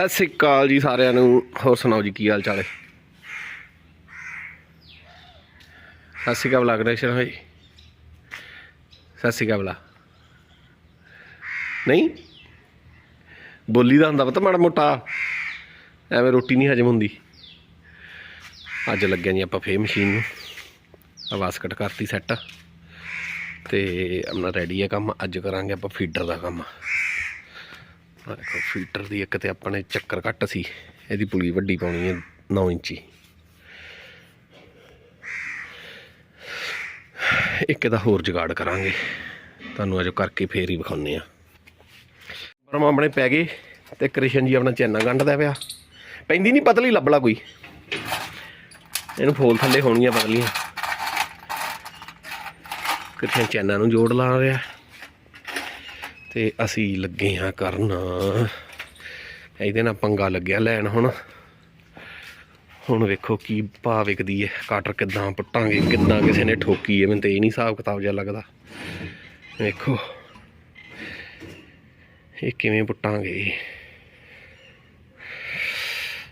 ਸਤਿ ਸ੍ਰੀ ਅਕਾਲ ਜੀ ਸਾਰਿਆਂ ਨੂੰ। ਹੋਰ ਸੁਣਾਓ ਜੀ, ਕੀ ਹਾਲ ਚਾਲ ਹੈ? ਸਤਿ ਸ੍ਰੀ ਅਕਾਲ ਲੱਗ ਰਿਹਾ ਸ਼ਰਨ ਭਾਈ। ਸਤਿ ਸ੍ਰੀ ਅਕਾਲ ਨਹੀਂ, ਬੋਲੀ ਦਾ ਹੁੰਦਾ ਪਤਾ ਮਾੜਾ ਮੋਟਾ। ਐਵੇਂ ਰੋਟੀ ਨਹੀਂ ਹਜਮ ਹੁੰਦੀ। ਅੱਜ ਲੱਗਿਆ ਜੀ ਆਪਾਂ ਫੇਰ ਮਸ਼ੀਨ ਨੂੰ। ਆਵਾਜ਼ ਕੱਟ ਕਰਤੀ ਸੈੱਟ ਤੇ ਆਪਣਾ ਰੈਡੀ ਹੈ ਕੰਮ। ਅੱਜ ਕਰਾਂਗੇ ਆਪਾਂ ਫੀਡਰ ਦਾ ਕੰਮ। ਦੇਖੋ ਫਿਲਟਰ ਦੀ ਇੱਕ ਤੇ ਆਪਣੇ ਚੱਕਰ ਘੱਟ ਸੀ, ਇਹਦੀ ਪੁਲੀ ਵੱਡੀ ਪਾਉਣੀ ਹੈ 9 ਇੰਚੀ। ਇੱਕ ਇਹਦਾ ਹੋਰ ਜੁਗਾੜ ਕਰਾਂਗੇ, ਤੁਹਾਨੂੰ ਅਜੋ ਕਰਕੇ ਫੇਰ ਹੀ ਵਿਖਾਉਨੇ ਆ ਬਰਮ ਆਪਣੇ ਪੈ ਗਏ ਤੇ ਕ੍ਰਿਸ਼ਨ ਜੀ ਆਪਣਾ ਚੈਨਾ ਗੰਢਦਾ ਪਿਆ। ਪੈਂਦੀ ਨਹੀਂ ਪਤਲੀ, ਲੱਭਲਾ ਕੋਈ। ਇਹਨੂੰ ਫੋਲ ਥੱਲੇ ਹੋਣੀਆਂ ਪਤਲੀਆਂ। ਕ੍ਰਿਸ਼ਨ ਚੈਨਾ ਨੂੰ ਜੋੜ ਲਾ ਰਿਹਾ। ਤੇ ਅਸੀਂ ਲੱਗੇ ਹਾਂ ਕਰਨ। ਇਹਦੇ ਨਾਲ ਪੰਗਾ ਲੱਗਿਆ ਲੈਣ ਹੁਣ। ਹੁਣ ਵੇਖੋ ਕੀ ਭਾਅ ਵਿਕਦੀ ਹੈ ਕਾਟਰ ਕਿੱਦਾਂ ਪੁੱਟਾਂਗੇ ਕਿੱਦਾਂ ਕਿਸੇ ਨੇ ਠੋਕੀ ਹੈ, ਮੈਨੂੰ ਤੇ ਇਹ ਨਹੀਂ ਹਿਸਾਬ ਕਿਤਾਬ ਜਿਹਾ ਲੱਗਦਾ। ਵੇਖੋ, ਇਹ ਕਿਵੇਂ ਪੁੱਟਾਂਗੇ।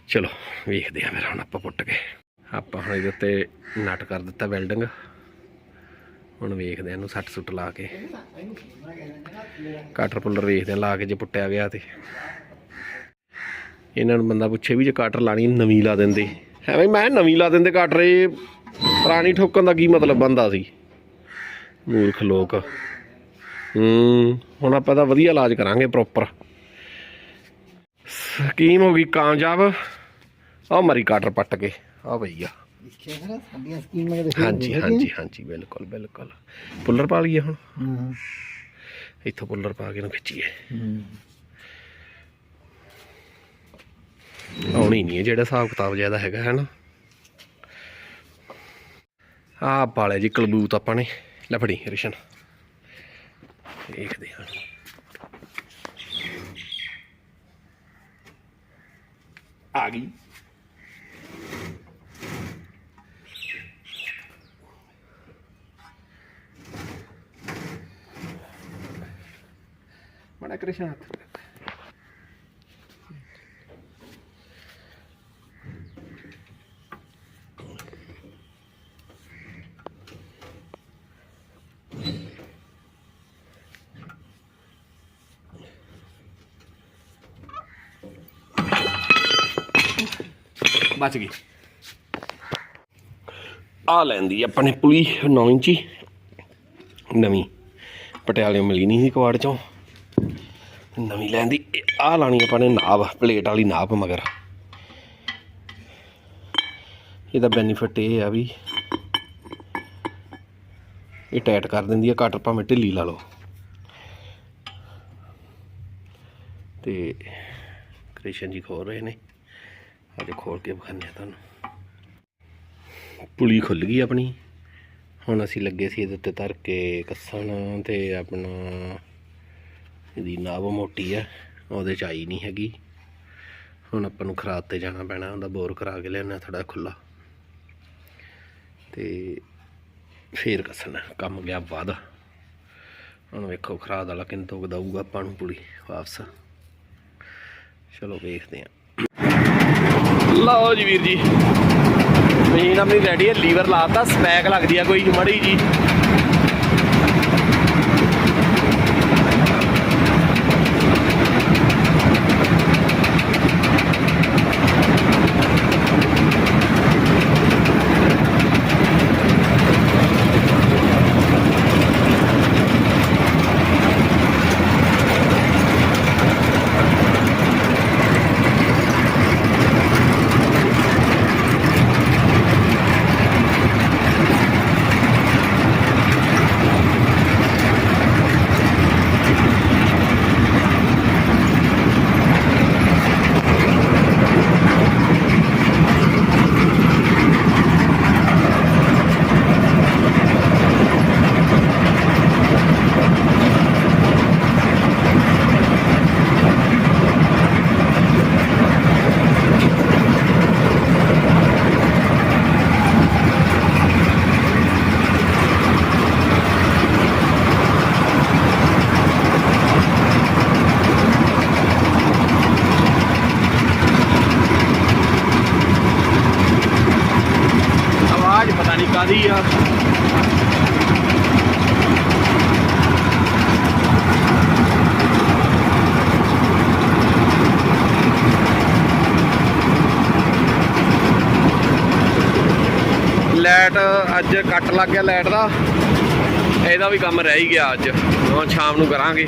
ਚਲੋ, ਵੇਖਦੇ ਆ ਫਿਰ ਹੁਣ ਆਪਾਂ ਪੁੱਟ ਕੇ। ਆਪਾਂ ਹੁਣ ਇਹਦੇ ਉੱਤੇ ਨਟ ਕਰ ਦਿੱਤਾ ਵੈਲਡਿੰਗ ਹੁਣ ਵੇਖਦੇ ਆ ਇਹਨੂੰ ਸੱਟ ਸੁੱਟ ਲਾ ਕੇ। ਕਾਟਰ ਪੁੱਲਰ ਵੇਖਦੇ ਆ, ਲਾ ਕੇ ਜੇ ਪੁੱਟਿਆ ਗਿਆ ਤੇ। ਇਹਨਾਂ ਨੂੰ ਬੰਦਾ ਪੁੱਛੇ ਵੀ ਜੇ ਕਾਟਰ ਲਾਣੀ, ਨਵੀਂ ਲਾ ਦਿੰਦੇ। ਹੈ ਬਈ, ਮੈਂ ਨਵੀਂ ਲਾ ਦਿੰਦੇ ਕਾਟਰ ਇਹ ਪੁਰਾਣੀ ਠੋਕਣ ਦਾ ਕੀ ਮਤਲਬ ਬੰਦਾ ਸੀ? ਮੂਰਖ ਲੋਕ। ਹੂੰ, ਹੁਣ ਆਪਾਂ ਤਾਂ ਵਧੀਆ ਇਲਾਜ ਕਰਾਂਗੇ ਪ੍ਰੋਪਰ ਸਕੀਮ ਹੋ ਗਈ ਕਾਮਯਾਬ। ਆ ਮਰੀ ਕਾਟਰ ਪੱਟ ਕੇ। ਆ। ਭਈਆ ਦੇਖਿਆ ਹੈ ਨਾ? ਸਾਡੀਆਂ ਸਕੀਮਾਂ ਦੇ ਹਾਂਜੀ ਹਾਂਜੀ ਹਾਂਜੀ ਬਿਲਕੁਲ ਬਿਲਕੁਲ। ਪੁੱਲਰ ਪਾ ਲਈਏ ਹੁਣ। ਹਾਂ ਇੱਥੋਂ ਪੁੱਲਰ ਪਾ ਕੇ ਨੂੰ ਖਿੱਚੀਏ। ਆਉਣੀ ਨਹੀਂ ਹੈ ਜਿਹੜਾ ਹਿਸਾਬ ਕਿਤਾਬ ਜ਼ਿਆਦਾ ਹੈਗਾ ਹੈ ਨਾ? ਆਹ ਪਾਲੇ ਜੀ ਕਲਬੂਤ ਆਪਾਂ ਨੇ। ਲੈ ਫੜੀ ਰਿਸ਼ਨ ਦੇਖਦੇ ਹਾਂ। ਆ ਗਈ। ਹੱਥ ਬਚ ਗਈ। ਆ ਲੈਂਦੀ ਆਪਣੇ ਪੁਲੀ 9 ਇੰਚੀ। ਨਵੀਂ। ਪਟਿਆਲੇ ਮਿਲੀ ਨਹੀਂ ਸੀ ਕਵਾੜ ਚੋਂ। ਨਵੀਂ ਲੈਂਦੀ ਆਹ ਲਾਣੀ ਆਪਾਂ ਨੇ ਨਾਬ ਪਲੇਟ ਵਾਲੀ ਨਾਬ ਮਗਰ। ਇਹਦਾ ਬੈਨੀਫਿਟ ਇਹ ਆ ਵੀ ਇਹ ਟਾਈਟ ਕਰ ਦਿੰਦੀ ਆ ਕਟਰ ਭਾਵੇਂ ਢਿੱਲੀ ਲਾ ਲਓ। ਤੇ ਕ੍ਰਿਸ਼ਨ ਜੀ ਖੋਲ ਰਹੇ ਨੇ। ਅੱਜ ਖੋਲ ਕੇ ਵਿਖਾਉਂਦੇ ਆ ਤੁਹਾਨੂੰ। ਪੁਲੀ ਖੁੱਲ ਗਈ ਆਪਣੀ। ਹੁਣ ਅਸੀਂ ਲੱਗੇ ਸੀ ਇਹਦੇ ਉੱਤੇ ਧਰ ਕੇ ਕੱਸਣ ਤੇ ਆਪਣਾ ਇਹਦੀ ਨਾਬ ਮੋਟੀ ਆ, ਉਹਦੇ ਚ ਆਈ ਨਹੀਂ ਹੈਗੀ। ਹੁਣ ਆਪਾਂ ਨੂੰ ਖਰਾਤ ਤੇ ਜਾਣਾ ਪੈਣਾ, ਉਹਦਾ ਬੋਰ ਕਰਾ ਕੇ ਲਿਆਉਣਾ ਥੋੜਾ ਖੁੱਲਾ ਤੇ ਫੇਰ ਕੱਸਣਾ, ਕੰਮ ਗਿਆ ਵੱਧ। ਹੁਣ ਵੇਖੋ ਖਰਾਦ ਵਾਲਾ ਕਿੰਤੋਂ ਦਊਗਾ ਆਪਾਂ ਨੂੰ ਪੁਲੀ ਵਾਪਸ। ਚਲੋ ਵੇਖਦੇ ਆਂ ਲਓ ਜੀ ਵੀਰ ਜੀ। ਮਸ਼ੀਨ ਆਪਣੀ ਰੈਡੀ ਹੈ ਲੀਵਰ ਲਾਤਾ ਸਪੈਕ ਲੱਗਦੀ ਆ ਕੋਈ, ਮੜੀ ਜੀ। ਕਾਦੀ ਆ? ਲਾਈਟ ਅੱਜ ਕੱਟ ਲੱਗ ਗਿਆ ਲਾਈਟ ਦਾ। ਇਹਦਾ ਵੀ ਕੰਮ ਰਹਿ ਹੀ ਗਿਆ ਅੱਜ। ਹੁਣ ਸ਼ਾਮ ਨੂੰ ਕਰਾਂਗੇ।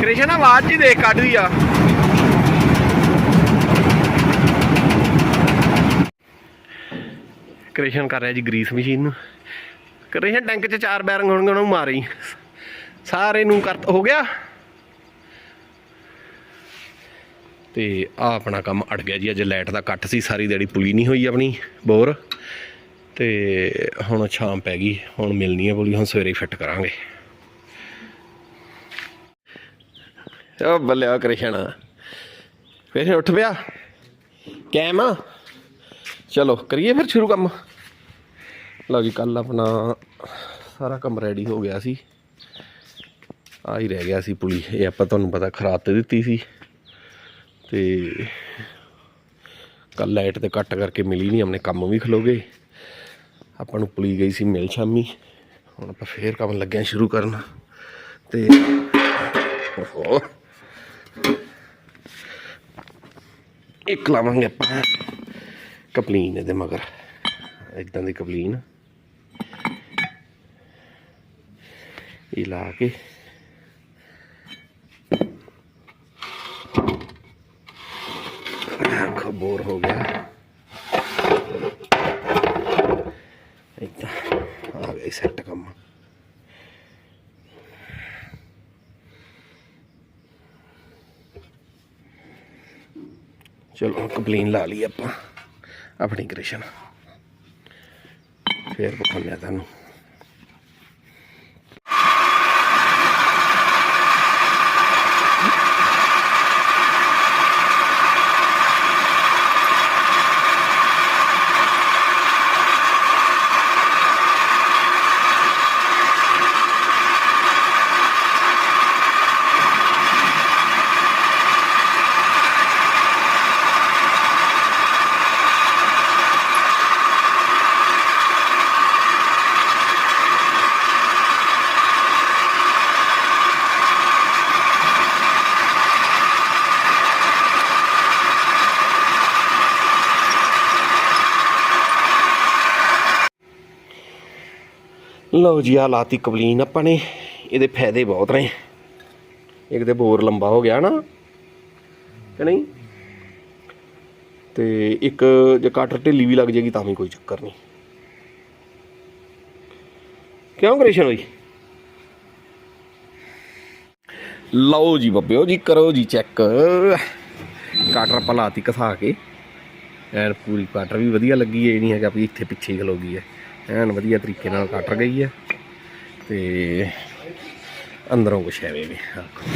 ਕ੍ਰਿਸ਼ਨ, ਆਵਾਜ਼ ਜੀ ਦੇਖ ਕੱਢਦੀ ਆ। ਕਰੇਸ਼ਨ ਕਰ ਰਿਹਾ ਜੀ ਗਰੀਸ ਮਸ਼ੀਨ ਨੂੰ। ਕਰੇਸ਼ਨ ਟੈਂਕ 'ਚ ਚਾਰ ਬੈਰਿੰਗ ਹੋਣਗੇ ਉਹਨਾਂ ਨੂੰ ਮਾਰੀ ਸਾਰੇ ਨੂੰ ਕਰਤ ਹੋ ਗਿਆ? ਤੇ ਆ ਆਪਣਾ ਕੰਮ ਅੜ ਗਿਆ ਜੀ, ਅੱਜ ਲਾਈਟ ਦਾ ਕੱਟ ਸੀ, ਸਾਰੀ ਦਿਹਾੜੀ ਪੁਲੀ ਨਹੀਂ ਹੋਈ ਆਪਣੀ, ਬੋਰ। ਤੇ ਹੁਣ ਸ਼ਾਮ ਪੈ ਗਈ, ਹੁਣ ਮਿਲਣੀ ਹੈ ਬੋਲੀ ਹੁਣ ਸਵੇਰੇ ਫਿੱਟ ਕਰਾਂਗੇ। ਓ ਬੱਲਿਆ ਕ੍ਰਿਸ਼ਨ। ਫਿਰ ਉੱਠ ਪਿਆ? ਕੈਮ ਆ? ਚਲੋ, ਕਰੀਏ ਫਿਰ ਸ਼ੁਰੂ ਕੰਮ। ਲਓ ਜੀ ਕੱਲ ਆਪਣਾ ਸਾਰਾ ਕੰਮ ਰੈਡੀ ਹੋ ਗਿਆ ਸੀ। ਆ ਹੀ ਰਹਿ ਗਿਆ ਸੀ ਪੁਲੀ। ਇਹ ਆਪਾਂ ਤੁਹਾਨੂੰ ਪਤਾ ਖਰਾਤ ਤੇ ਦਿੱਤੀ ਸੀ। ਤੇ ਕੱਲ ਲਾਈਟ ਤੇ ਕੱਟ ਕਰਕੇ ਮਿਲੀ ਨਹੀਂ ਆਪਣੇ ਕੰਮ ਵੀ ਖਲੋ ਗਏ। ਆਪਾਂ ਨੂੰ ਪੁਲੀ ਗਈ ਸੀ ਮਿਲ ਸ਼ਾਮੀ। ਹੁਣ ਆਪਾਂ ਫੇਰ ਕੰਮ ਲੱਗਿਆ ਸ਼ੁਰੂ ਕਰਨ। ਤੇ ਇੱਕ ਲਾਵਾਂਗੇ ਆਪਾਂ। ਕਪਲੀਨ ਇਹਦੇ ਮਗਰ। ਇਦਾਂ ਦੀ ਕਪਲੀਨ। ਇਹ ਲਾ ਕੇ ਅੱਖ ਬੋਰ ਹੋ ਗਿਆ ਇਦਾਂ ਆ ਗਿਆ ਸੈੱਟ ਕੰਮ ਚਲੋ ਕੰਪਲੇਨ ਲਾ ਲਈ ਆਪਾਂ ਆਪਣੀ ਕ੍ਰਿਸ਼ਨ ਫੇਰ ਬਖਾਨਿਆ ਤੁਹਾਨੂੰ ਲਓ ਜੀ ਆ ਲਾਤੀ ਕਬਲੀਨ ਆਪਾਂ ਨੇ। ਇਹਦੇ ਫਾਇਦੇ ਬਹੁਤ ਨੇ। ਇੱਕ ਤੇ ਬੋਰ ਲੰਬਾ ਹੋ ਗਿਆ ਨਾ, ਕਿ ਨਹੀਂ? ਤੇ ਇੱਕ ਜੇ ਕਾਟਰ ਢਿੱਲੀ ਵੀ ਲੱਗ ਜੇਗੀ ਤਾਂ ਵੀ ਕੋਈ ਚੱਕਰ ਨਹੀਂ। ਕਿਉਂ ਕ੍ਰਿਸ਼ਨ ਹੋਈ ਲਓ ਜੀ ਬੱਬਿਓ ਜੀ, ਕਰੋ ਜੀ ਚੈੱਕ। ਕਟਰ ਪਲਾਤੀ ਕਸਾ ਕੇ। ਐਨ ਪੂਰੀ ਕਾਟਰ ਵੀ ਵਧੀਆ ਲੱਗੀ ਇਹ ਨਹੀਂ ਹੈਗਾ ਵੀ ਇੱਥੇ ਪਿੱਛੇ ਹੀ ਖਲੋ ਗਈ ਹੈ ਐਨ ਵਧੀਆ ਤਰੀਕੇ ਨਾਲ ਕੱਟ ਗਈ ਹੈ ਤੇ ਅੰਦਰੋਂ ਕੁਛ ਐਵੇਂ ਵੀ ਆਖੋ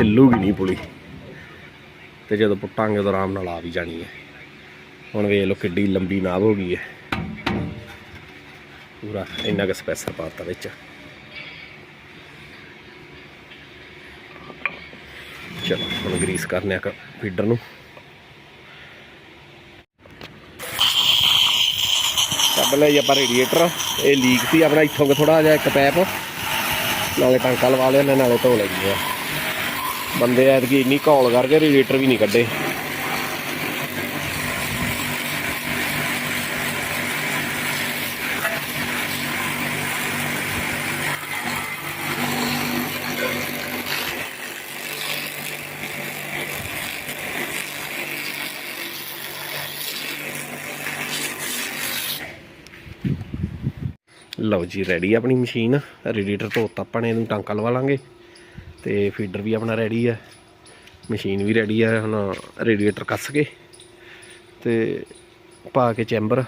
ਹਿੱਲੂਗੀ ਨਹੀਂ ਪੁਲੀ। ਤੇ ਜਦੋਂ ਪੁੱਟਾਂਗੇ ਉਦੋਂ ਆਰਾਮ ਨਾਲ ਆ ਵੀ ਜਾਣੀ ਹੈ। ਹੁਣ ਵੇਖ ਲਓ ਕਿੱਡੀ ਲੰਬੀ ਨਾਭ ਹੋ ਗਈ ਹੈ। ਪੂਰਾ ਇੰਨਾ ਕੁ ਸਪੈਸਰ ਪਾਤਾ ਵਿੱਚ। ਚਲੋ, ਹੁਣ ਗਰੀਸ ਕਰਨੇ ਆ ਫੀਡਰ ਨੂੰ। ਕੱਢ ਜੀ ਆਪਾਂ ਰੇਡੀਏਟਰ ਇਹ ਲੀਕ ਸੀ, ਆਪਣਾ ਇੱਥੋਂ ਕਿ ਥੋੜਾ ਜਿਹਾ ਇੱਕ ਪੈਪ ਨਾਲੇ ਟਾਂਕਾ ਲਵਾ ਲਿਆ ਨਾਲੇ ਧੋ ਲਈ ਆ ਬੰਦੇ ਐਤਕੀ ਇੰਨੀ ਘੋਲ ਕਰਕੇ ਰੇਡੀਏਟਰ ਵੀ ਨਹੀਂ ਕੱਢੇ। ਲਓ ਜੀ ਰੈਡੀ ਆਪਣੀ ਮਸ਼ੀਨ ਰੇਡੀਏਟਰ ਧੋਤਾ ਆਪਾਂ ਨੇ, ਇਹਨੂੰ ਟਾਂਕਾ ਲਵਾ ਲਾਂਗੇ। ਤੇ ਫੀਡਰ ਵੀ ਆਪਣਾ ਰੈਡੀ ਹੈ ਮਸ਼ੀਨ ਵੀ ਰੈਡੀ ਹੈ ਹੁਣ ਰੇਡੀਏਟਰ ਕੱਸ ਕੇ। ਤੇ ਪਾ ਕੇ ਚੈਂਬਰ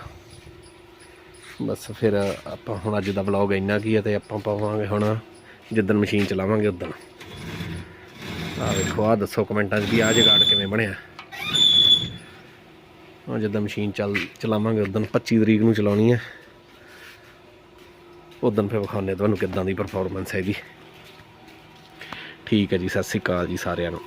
ਬਸ ਫਿਰ ਆਪਾਂ ਹੁਣ ਅੱਜ ਦਾ ਵਲੌਗ ਇੰਨਾ ਕੀ ਹੈ ਤੇ ਆਪਾਂ ਪਾਵਾਂਗੇ ਹੁਣ, ਜਿੱਦਣ ਮਸ਼ੀਨ ਚਲਾਵਾਂਗੇ ਉਦੋਂ ਆ ਵੇਖੋ ਆ ਦੱਸੋ ਕਮੈਂਟਾਂ 'ਚ ਵੀ ਆ ਜਗਾੜ ਕਿਵੇਂ ਬਣਿਆ। ਹੁਣ ਜਦੋਂ ਮਸ਼ੀਨ ਚੱਲ, ਚਲਾਵਾਂਗੇ ਉਦੋਂ 25 ਤਰੀਕ ਨੂੰ ਚਲਾਉਣੀ ਹੈ ਉਦੋਂ ਫਿਰ ਵਿਖਾਉਂਦੇ ਤੁਹਾਨੂੰ ਕਿੱਦਾਂ ਦੀ ਪਰਫਾਰਮੈਂਸ ਹੈ ਜੀ ਠੀਕ ਹੈ ਜੀ, ਸਤਿ ਸ਼੍ਰੀ ਅਕਾਲ ਜੀ ਸਾਰਿਆਂ ਨੂੰ।